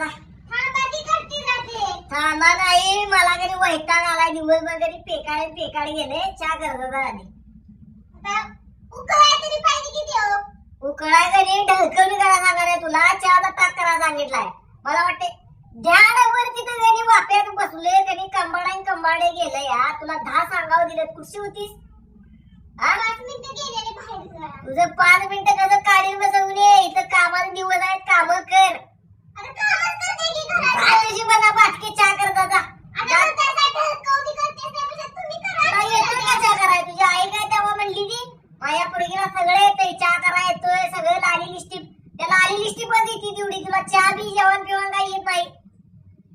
जा थांबा नाही मला कधी वैताग आलाय दिवसभर कधी पेकाळे पेकाळे गेले चहा किती हो उकळाय कधी? ढळकवणी करा सांगा रे तुला चहाचा ताक करा सांगितलाय. मला वाटते ध्यानावर तिथे कधी वाप्यात बसले कधी कंबाडा कंबाडे गेले या. तुला दहा सांगावं दिले कुशी होतीस? तुझं पाच मिनिटं कसं काढीन बसवून? आली लिस्टिपच येते तेवढी. तुला चहा बी जेवण पिवण काही येत नाही.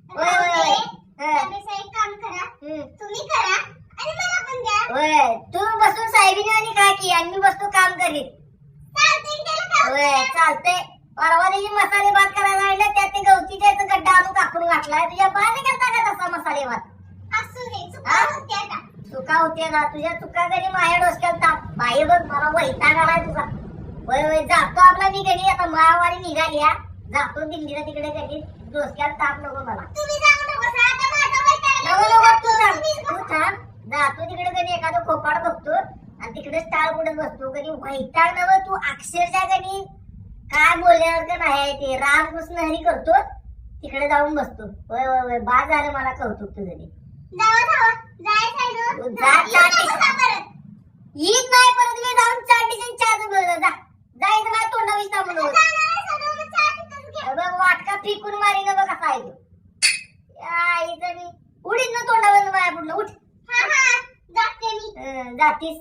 होय होय हं. काम करा. हं. तुम्ही करा आणि मला पण द्या. होय तू बसून साहेबीने आणि काय की आणि मी बसतो काम करीत. चालतंय त्याला होय? चालतंय. परवा दिवशी मसाले भात करायला आणलं त्यात ते गवती त्याचं गड्डा आणून कापून घातलाय. तुझ्या बाने करता का तसा मसाले भात? असू दे चुका हा? होत्या का? चुका होते ना तुझ्या चुका कधी माझ्या डोसक्यात ताप बाई बघ मला वैताग आलाय तुझा. होय होय जातो आपला मी कधी आता मायावारी निघाली हा. जातो दिल्लीला तिकडे कधी डोसक्यात ताप नको मला. नका नको तू थांब. तू. थांब. जातो तिकडे कधी एखादं खोपाड बघतो. आणि तिकडे टाळ कुठे बसतो? कधी वैताग नव तू अक्षरशः कधी काय बोलण्यासारखं नाही ते रामकृष्ण हरी करतो. तिकडे जाऊन बसतो. होय होय होय. बाद झालं मला कौतुक तुझं ते. फिकून मारीन बघ कसा आहे इथं मी उडीत ना तोंडावर माझ्या पुढलं उठ. हा हा जाते मी. जातीस.